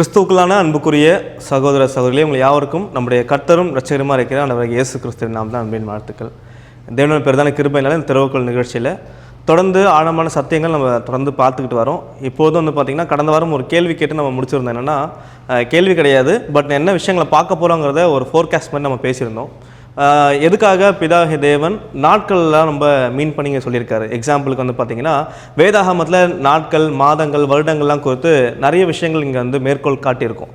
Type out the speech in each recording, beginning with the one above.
கிறிஸ்துவுக்குள்ளான அன்புக்குரிய சகோதர சகோதரிகளே உங்கள் யாவருக்கும் நம்முடைய கர்த்தரும் ரட்சகருமா இருக்கிற ஆண்டவர் இயேசு கிறிஸ்துவின் நாம் தான் அன்பின் வாழ்த்துக்கள். தேவனோட பெருதான கிருபையினால இந்த திறவுக்குள் நிகழ்ச்சியில் தொடர்ந்து ஆழமான சத்தியங்கள் நம்ம தொடர்ந்து பார்த்துக்கிட்டு வரோம். இப்போதும் வந்து பார்த்திங்கன்னா கடந்த வாரம் ஒரு கேள்வி கேட்டு நம்ம முடிச்சிருந்தோம். என்னென்னா கேள்வி கிடையாது பட் என்ன விஷயங்களை பார்க்க போகிறோங்கிறத ஒரு ஃபோர்காஸ்ட் மாதிரி நம்ம பேசியிருந்தோம். எதுக்காக பிதாகி தேவன் நாட்கள்லாம் ரொம்ப மீன் பண்ணிங்க சொல்லியிருக்காரு? எக்ஸாம்பிளுக்கு வந்து பார்த்தீங்கன்னா வேதாகமத்தில் நாட்கள் மாதங்கள் வருடங்கள்லாம் குறித்து நிறைய விஷயங்கள் இங்கே வந்து மேற்கோள் காட்டியிருக்கும்.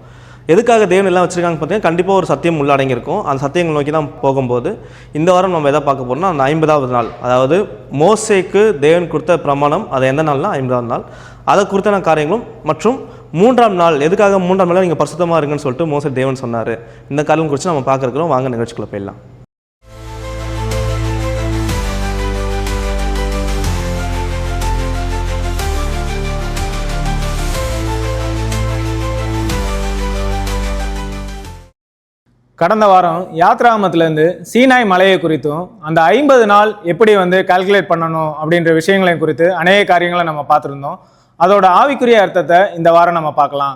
எதுக்காக தேவன் எல்லாம் வச்சுருக்காங்க பார்த்தீங்கன்னா கண்டிப்பாக ஒரு சத்தியம் உள்ளடங்கியிருக்கும். அந்த சத்தியங்கள் நோக்கி தான் போகும்போது இந்த வாரம் நம்ம எதை பார்க்க போகிறோம்னா அந்த ஐம்பதாவது நாள். அதாவது மோசேக்கு தேவன் கொடுத்த பிரமாணம் அது எந்த நாள்னா ஐம்பதாவது நாள். அதை குறித்தான காரியங்களும் மற்றும் மூன்றாம் நாள் எதுக்காக மூன்றாம் நாள் நீங்கள் பரிசுத்தமாக இருங்கன்னு சொல்லிட்டு மோசே தேவன் சொன்னார். இந்த காரணம் குறித்து நம்ம பார்க்க வாங்க நிகழ்ச்சிக்குள்ளே போயிடலாம். கடந்த வாரம் யாத்ராமத்துலேருந்து சீனாய் மலையை குறித்தும் அந்த ஐம்பது நாள் எப்படி வந்து கால்குலேட் பண்ணணும் அப்படின்ற விஷயங்களையும் குறித்து அநேக காரியங்களை நம்ம பார்த்துருந்தோம். அதோட ஆவிக்குரிய அர்த்தத்தை இந்த வாரம் நம்ம பார்க்கலாம்.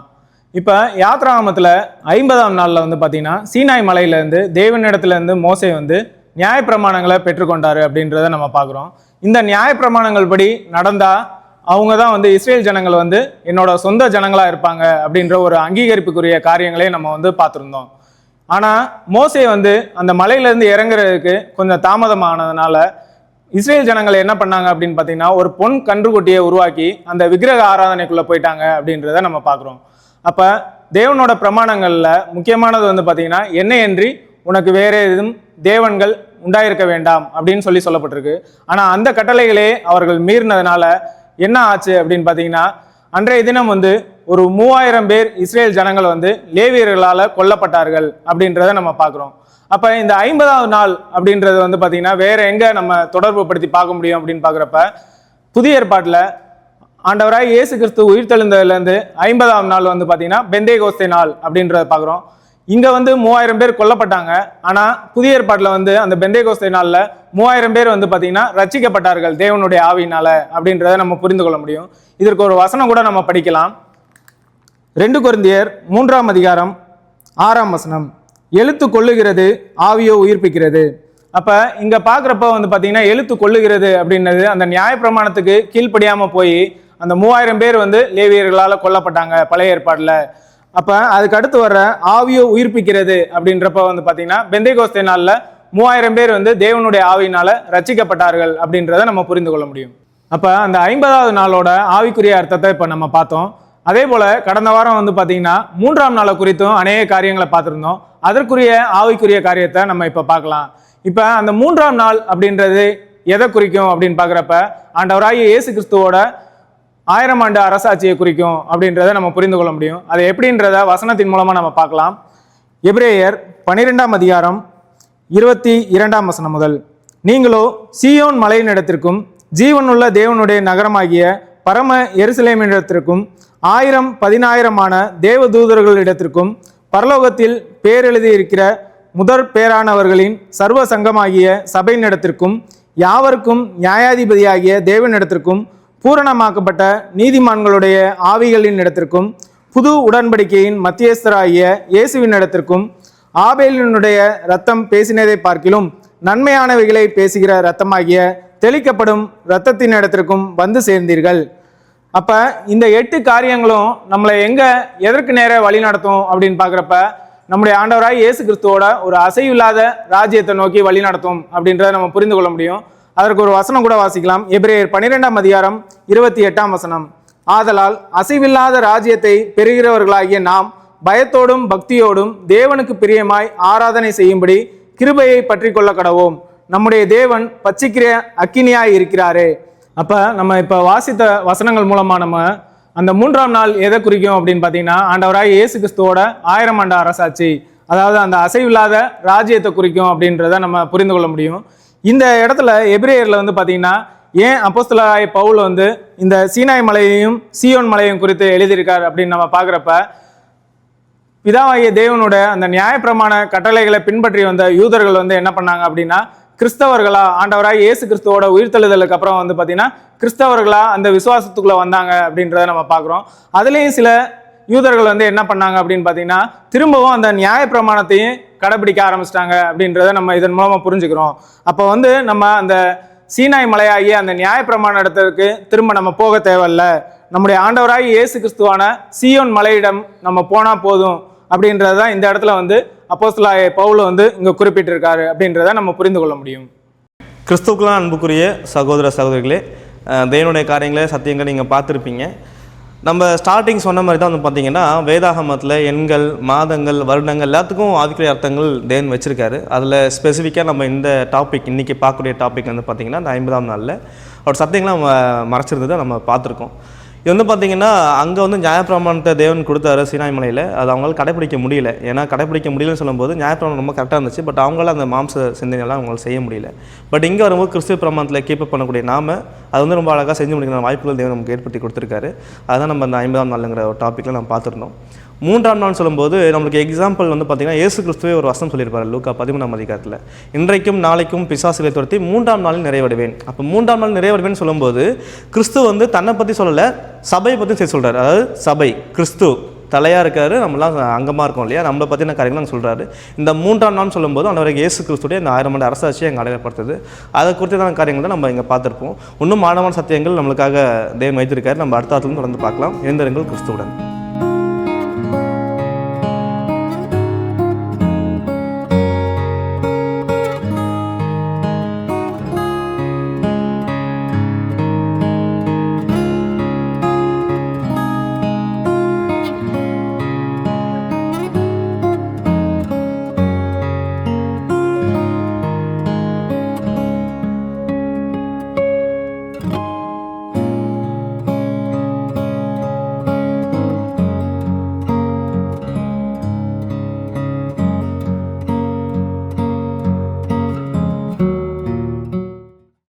இப்போ யாத்ராமத்தில் ஐம்பதாம் நாளில் வந்து பார்த்திங்கன்னா சீனாய் மலையிலேருந்து தேவனிடத்துலேருந்து மோசை வந்து நியாயப்பிரமாணங்களை பெற்றுக்கொண்டார் அப்படின்றத நம்ம பார்க்குறோம். இந்த நியாயப்பிரமாணங்கள் படி நடந்தால் அவங்க தான் வந்து இஸ்ரேல் ஜனங்கள் வந்து என்னோட சொந்த ஜனங்களாக இருப்பாங்க அப்படின்ற ஒரு அங்கீகரிப்புக்குரிய காரியங்களையும் நம்ம வந்து பார்த்துருந்தோம். ஆனால் மோசே வந்து அந்த மலையிலேருந்து இறங்குறதுக்கு கொஞ்சம் தாமதமானதுனால இஸ்ரேல் ஜனங்கள் என்ன பண்ணாங்க அப்படின்னு பார்த்தீங்கன்னா ஒரு பொன் கன்றுக்குட்டியை உருவாக்கி அந்த விக்கிரக ஆராதனைக்குள்ளே போயிட்டாங்க அப்படின்றத நம்ம பார்க்குறோம். அப்போ தேவனோட பிரமாணங்களில் முக்கியமானது வந்து பார்த்தீங்கன்னா என்னையன்றி உனக்கு வேற எதுவும் தேவன்கள் உண்டாயிருக்க வேண்டாம் அப்படின்னு சொல்லி சொல்லப்பட்டிருக்கு. ஆனால் அந்த கட்டளைகளே அவர்கள் மீறினதுனால என்ன ஆச்சு அப்படின்னு பார்த்தீங்கன்னா அன்றைய தினம் வந்து ஒரு மூவாயிரம் பேர் இஸ்ரேல் ஜனங்கள் வந்து லேவியர்களால் கொல்லப்பட்டார்கள் அப்படின்றத நம்ம பார்க்குறோம். அப்போ இந்த ஐம்பதாவது நாள் அப்படின்றது வந்து பார்த்தீங்கன்னா வேற எங்கே நம்ம தொடர்பு படுத்தி பார்க்க முடியும் அப்படின்னு பார்க்குறப்ப புதிய ஏற்பாட்டில் ஆண்டவராக இயேசு கிறிஸ்து உயிர்த்தெழுந்ததுலேருந்து ஐம்பதாம் நாள் வந்து பார்த்தீங்கன்னா பெந்தே கோஸ்தே நாள் அப்படின்றத பார்க்குறோம். இங்கே வந்து மூவாயிரம் பேர் கொல்லப்பட்டாங்க. ஆனால் புதிய ஏற்பாட்டில் வந்து அந்த பெந்தே கோஸ்தே நாளில் மூவாயிரம் பேர் வந்து பார்த்தீங்கன்னா ரச்சிக்கப்பட்டார்கள் தேவனுடைய ஆவியினால் அப்படின்றத நம்ம புரிந்து கொள்ள முடியும். இதற்கு ஒரு வசனம் கூட நம்ம படிக்கலாம். ரெண்டு கொரிந்தியர் மூன்றாம் அதிகாரம் ஆறாம் வசனம். எழுத்து கொள்ளுகிறது ஆவியோ உயிர்ப்பிக்கிறது. அப்போ இங்கே பார்க்குறப்ப வந்து பார்த்தீங்கன்னா எழுத்து கொள்ளுகிறது அப்படின்றது அந்த நியாயப்பிரமாணத்துக்கு கீழ்ப்படியாமல் போய் அந்த மூவாயிரம் பேர் வந்து லேவியர்களால் கொல்லப்பட்டாங்க பழைய ஏற்பாடில். அப்போ அதுக்கு அடுத்து வர்ற ஆவியோ உயிர்ப்பிக்கிறது அப்படின்றப்ப வந்து பாத்தீங்கன்னா பெந்தைகோஸ்தே நாளில் மூவாயிரம் பேர் வந்து தேவனுடைய ஆவியினால் ரச்சிக்கப்பட்டார்கள் அப்படின்றத நம்ம புரிந்து கொள்ள முடியும். அப்போ அந்த ஐம்பதாவது நாளோட ஆவிக்குரிய அர்த்தத்தை இப்போ நம்ம பார்த்தோம். அதே போல கடந்த வாரம் வந்து பார்த்தீங்கன்னா மூன்றாம் நாளை குறித்தும் அநேக காரியங்களை பார்த்துருந்தோம். அதற்குரிய ஆவிக்குரிய காரியத்தை நம்ம இப்போ பார்க்கலாம். இப்போ அந்த மூன்றாம் நாள் அப்படின்றது எதை குறிக்கும் அப்படின்னு பார்க்குறப்ப ஆண்டவராகிய இயேசு கிறிஸ்துவோட ஆயிரம் ஆண்டு அரசாட்சியை குறிக்கும் அப்படின்றத நம்ம புரிந்து கொள்ள முடியும். அது எப்படின்றத வசனத்தின் மூலமாக நம்ம பார்க்கலாம். எப்ரேயர் பனிரெண்டாம் அதிகாரம் இருபத்தி இரண்டாம் வசனம் முதல் நீங்களோ மலையின் இடத்திற்கும் ஜீவனுள்ள தேவனுடைய நகரமாகிய பரம எருசலேமினிடத்திற்கும் ஆயிரம் பதினாயிரமான தேவதூதர்களிடத்திற்கும் பரலோகத்தில் பேரெழுதியிருக்கிற முதற் பேரானவர்களின் சர்வ சங்கமாகிய சபையினிடத்திற்கும் யாவருக்கும் நியாயாதிபதியாகிய தேவனிடத்திற்கும் பூரணமாக்கப்பட்ட நீதிமான்களுடைய ஆவிகளின் இடத்திற்கும் புது உடன்படிக்கையின் மத்தியஸ்தராகிய இயேசுவின் இடத்திற்கும் ஆபேலினுடைய ரத்தம் பேசினதை பார்க்கிலும் நன்மையானவைகளை பேசுகிற இரத்தமாகிய தெளிக்கப்படும் இரத்தத்தின் இடத்திற்கும் வந்து சேர்ந்தீர்கள். அப்ப இந்த எட்டு காரியங்களும் நம்மளை எங்க எதற்கு நேர வழி நடத்தும் அப்படின்னு பார்க்குறப்ப நம்முடைய ஆண்டவராய் இயேசு கிறிஸ்துவோட ஒரு அசைவில்லாத ராஜ்யத்தை நோக்கி வழி நடத்தும் அப்படின்றத நம்ம புரிந்து கொள்ள முடியும். அதற்கு ஒரு வசனம் கூட வாசிக்கலாம். எபிரேயர் பன்னிரெண்டாம் அதிகாரம் இருபத்தி எட்டாம் வசனம். ஆதலால் அசைவில்லாத ராஜ்யத்தை பெறுகிறவர்களாகிய நாம் பயத்தோடும் பக்தியோடும் தேவனுக்கு பிரியமாய் ஆராதனை செய்யும்படி கிருபையை பற்றி கொள்ள கடவோம். நம்முடைய தேவன் பச்சிக்கிற அக்கினியாய் இருக்கிறாரே. அப்போ நம்ம இப்போ வாசித்த வசனங்கள் மூலமாக நம்ம அந்த மூன்றாம் நாள் எதை குறிக்கும் அப்படின்னு பார்த்தீங்கன்னா ஆண்டவராக இயேசு கிறிஸ்துவோட ஆயிரம் ஆண்டு அரசாட்சி அதாவது அந்த அசைவில்லாத ராஜ்யத்தை குறிக்கும் அப்படின்றத நம்ம புரிந்து கொள்ள முடியும். இந்த இடத்துல எபிரேயரில் வந்து பார்த்தீங்கன்னா ஏன் அப்போஸ்தலாய் பவுல் வந்து இந்த சீனாய் மலையையும் சியோன் மலையையும் குறித்து எழுதியிருக்கார் அப்படின்னு நம்ம பார்க்குறப்ப பிதாவாகிய தேவனோட அந்த நியாயப்பிரமாண கட்டளைகளை பின்பற்றி வந்த யூதர்கள் வந்து என்ன பண்ணாங்க அப்படின்னா கிறிஸ்தவர்களா? ஆண்டவராக இயேசு கிறிஸ்துவோட உயிர்த்தெழுதலுக்கு அப்புறம் வந்து பார்த்தீங்கன்னா கிறிஸ்தவர்களா அந்த விசுவாசத்துக்குள்ள வந்தாங்க அப்படின்றத நம்ம பார்க்குறோம். அதுலேயும் சில யூதர்கள் வந்து என்ன பண்ணாங்க அப்படின்னு பார்த்தீங்கன்னா திரும்பவும் அந்த நியாயப்பிரமாணத்தையும் கடைபிடிக்க ஆரம்பிச்சிட்டாங்க அப்படின்றத நம்ம இதன் மூலமாக புரிஞ்சுக்கிறோம். அப்போ வந்து நம்ம அந்த சீனாய் மலையாகிய அந்த நியாயப்பிரமாண இடத்திற்கு திரும்ப நம்ம போக தேவையில்ல. நம்முடைய ஆண்டவராகி இயேசு கிறிஸ்துவான சீயோன் மலையிடம் நம்ம போனால் போதும் அப்படின்றது தான் இந்த இடத்துல வந்து அப்போஸ்தலனாகிய பவுல் வந்து இங்கே குறிப்பிட்டிருக்காரு அப்படின்றத நம்ம புரிந்து கொள்ள முடியும். கிறிஸ்துவுக்குலாம் அன்புக்குரிய சகோதர சகோதரிகளே தேவனுடைய காரியங்களை சத்தியங்கள் நீங்கள் பார்த்துருப்பீங்க. நம்ம ஸ்டார்டிங் சொன்ன மாதிரி தான் வந்து பார்த்தீங்கன்னா வேதாகமத்தில் எண்கள் மாதங்கள் வருடங்கள் எல்லாத்துக்கும் ஆவிக்குரிய அர்த்தங்கள் தேன் வச்சுருக்காரு. அதில் ஸ்பெசிஃபிக்காக நம்ம இந்த டாபிக் இன்றைக்கி பார்க்கக்கூடிய டாபிக் வந்து பார்த்திங்கன்னா இந்த ஐம்பதாம் நாளில். அவர் சத்தியங்களாம் மறைச்சிருந்ததை நம்ம பார்த்துருக்கோம். இது வந்து பார்த்தீங்கன்னா அங்கே வந்து நியாயப்பிரமாணத்தை தேவன் கொடுத்தாரு சீனாய் மலையில் அது அவங்களால கடைப்பிடிக்க முடியல. ஏன்னா கடைப்பிடிக்க முடியலன்னு சொல்லும்போது நியாயப்பிரமாணம் ரொம்ப கரெக்டாக இருந்துச்சு. பட் அவங்களால அந்த மாம்ச சிந்தனையெல்லாம் அவங்களால செய்ய முடியல. பட் இங்கே வரும்போது கிறிஸ்துவ பிரமாணத்தில் கீப்பப் பண்ணக்கூடிய நாம அது வந்து ரொம்ப அழகாக செஞ்சு முடிக்கிற வாய்ப்புகள் தேவன் நமக்கு ஏற்படுத்தி கொடுத்துருக்காரு. அதுதான் நம்ம அந்த ஐம்பதாம் நாளுங்கிற ஒரு டாப்பிக்கில் நம்ம பார்த்துருந்தோம். மூன்றாம் நாள் சொல்லும்போது நம்மளுக்கு எக்ஸாம்பிள் வந்து பார்த்தீங்கன்னா ஏசு கிறிஸ்துவே ஒரு வசனம் சொல்லியிருப்பார் லூக்கா பதிமூணாம் அதிகாரத்தில். இன்றைக்கும் நாளைக்கும் பிசாசுகளை துரத்தி மூன்றாம் நாளில் நிறைவடைவேன். அப்போ மூன்றாம் நாள் நிறைவடைவேன்னு சொல்லும்போது கிறிஸ்து வந்து தன்னை பற்றி சொல்லலை சபையை பற்றி சேர்த்து சொல்கிறார் அதாவது சபை கிறிஸ்து தலையாக இருக்காரு நம்மளாம் அங்கமாக இருக்கோம் இல்லையா? நம்மளை பற்றின காரியங்கள் நாங்கள் சொல்கிறாரு இந்த மூன்றாம் நாள் சொல்லும்போது அன்றைக்கு இயேசு கிறிஸ்துடைய இந்த ஆயிரம் ஆண்டு அரசாட்சியை எங்கள் அடையப்படுத்துது. அதை குறித்ததான காரியங்கள் தான் நம்ம இங்கே பார்த்துருப்போம். இன்னும் மாணவன் சத்தியங்கள் நம்மளுக்காக தேவன் வைத்திருக்காரு. நம்ம அடுத்த வாரத்திலும் தொடர்ந்து பார்க்கலாம். இணைந்திருங்கள் கிறிஸ்துவுடன்.